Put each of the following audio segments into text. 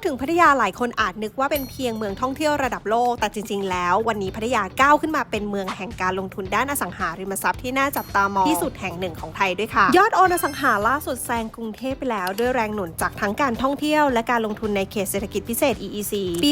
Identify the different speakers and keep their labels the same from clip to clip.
Speaker 1: พูดถึงพัทยาหลายคนอาจนึกว่าเป็นเพียงเมืองท่องเที่ยวระดับโลก แต่จริง ๆ แล้ว วันนี้พัทยาก้าวขึ้นมาเป็นเมืองแห่งการลงทุนด้านอสังหาริมทรัพย์ที่น่าจับตามองที่สุดแห่งหนึ่งของไทยด้วยค่ะ ยอดโอนอสังหาล่าสุดแซงกรุงเทพไปแล้ว ด้วยแรงหนุนจากทั้งการท่องเที่ยวและการลงทุนในเขตเศรษฐกิจพิเศษ EEC ปี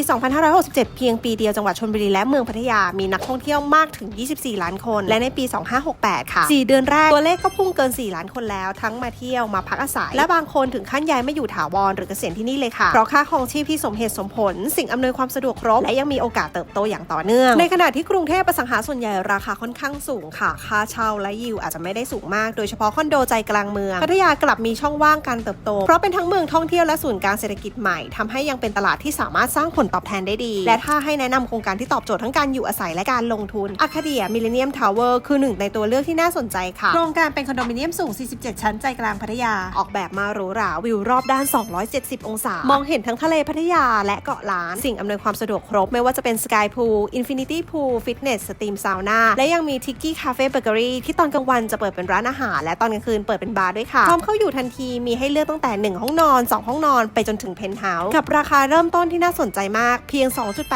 Speaker 1: 2567 เพียงปีเดียวจังหวัดชลบุรีและเมืองพัทยามีนักท่องเที่ยวมากถึง 24 ล้านคน และในปี 2568 ค่ะ 4 เดือนแรกตัวเลขก็พุ่งเกิน 4 ล้านคนแล้ว ทั้งมาเที่ยวมาพักอาศัย และบางคนถึงขั้นย้ายมาอยู่ถาวรหรือเกษียณที่นี่เลยค่ะเพราะค่าครองชีพที่สมเหตุสมผล สิ่งอำนวยความสะดวกครบ และยังมีโอกาสเติบโตอย่างต่อเนื่อง ในขณะที่กรุงเทพอสังหาส่วนใหญ่ราคาค่อนข้างสูงค่ะ ค่าเช่าและยิวอาจจะไม่ได้สูงมาก โดยเฉพาะคอนโดใจกลางเมือง พัทยากลับมีช่องว่างการเติบโต เพราะเป็นทั้งเมืองท่องเที่ยวและศูนย์กลารเศรษฐกิจใหม่ทำให้ยังเป็นตลาดที่สามารถสร้างผลตอบแทนได้ดี และถ้าให้แนะนำโครงการที่ตอบโจทย์ทั้งการอยู่อาศัยและการลงทุนอาคาเดียมิเลเนียมทาวเวอร์คือหนึ่งในตัวเลือกที่น่าสนใจค่ะ โครงการเป็นคอนโดมิเนียมสูง 47 ชั้นใจกลางพัทยา ออกแบบมาหรูหราวิวรอบด้าน 270 องศา มองเห็นทั้งทะะเลพัทยาและเกาะล้าน สิ่งอำนวยความสะดวกครบ ไม่ว่าจะเป็นสกายพูลอินฟินิตี้พูลฟิตเนสสตรีมซาวน่าและยังมีทิกกี้คาเฟ่เบเกอรี่ที่ตอนกลางวันจะเปิดเป็นร้านอาหาร และตอนกลางคืนเปิดเป็นบาร์ด้วยค่ะพร้อมเข้าอยู่ทันทีมีให้เลือกตั้งแต่ 1 ห้องนอน 2 ห้องนอนไปจนถึงเพนท์เฮาส์กับราคาเริ่มต้นที่น่าสนใจมากเพียง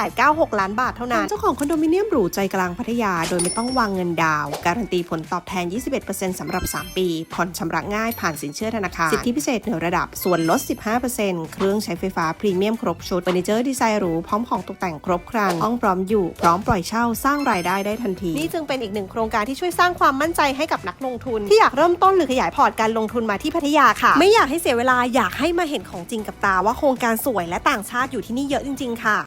Speaker 1: 2.896 ล้านบาทเท่านั้นเจ้าของคอนโดมิเนียมหรูใจกลางพัทยา โดยไม่ต้องวางเงินดาวน์การันตีผลตอบแทน 21%สำหรับ 3 ปี ผ่อนชำระง่ายผ่านสินเชื่อธนาคารสิทธิพิเศษเหนือระดับส่วนลด 15%เครื่องใช้ไฟฟ้าพรีเมียมครบชุดเฟอร์นิเจอร์ดีไซน์หรูพร้อมของตกแต่งครบครันห้องพร้อมอยู่ พร้อมปล่อยเช่าสร้างรายได้ได้ทันที นี่จึงเป็นอีกหนึ่งโครงการที่ช่วยสร้างความมั่นใจให้กับนักลงทุน ที่อยากเริ่มต้นหรือขยายพอร์ตการลงทุนมาที่พัทยาค่ะ ไม่อยากให้เสียเวลาอยากให้มาเห็นของจริงกับตาว่าโครงการสวยและต่างชาติอยู่ที่นี่เยอะจริง ๆ ค่ะ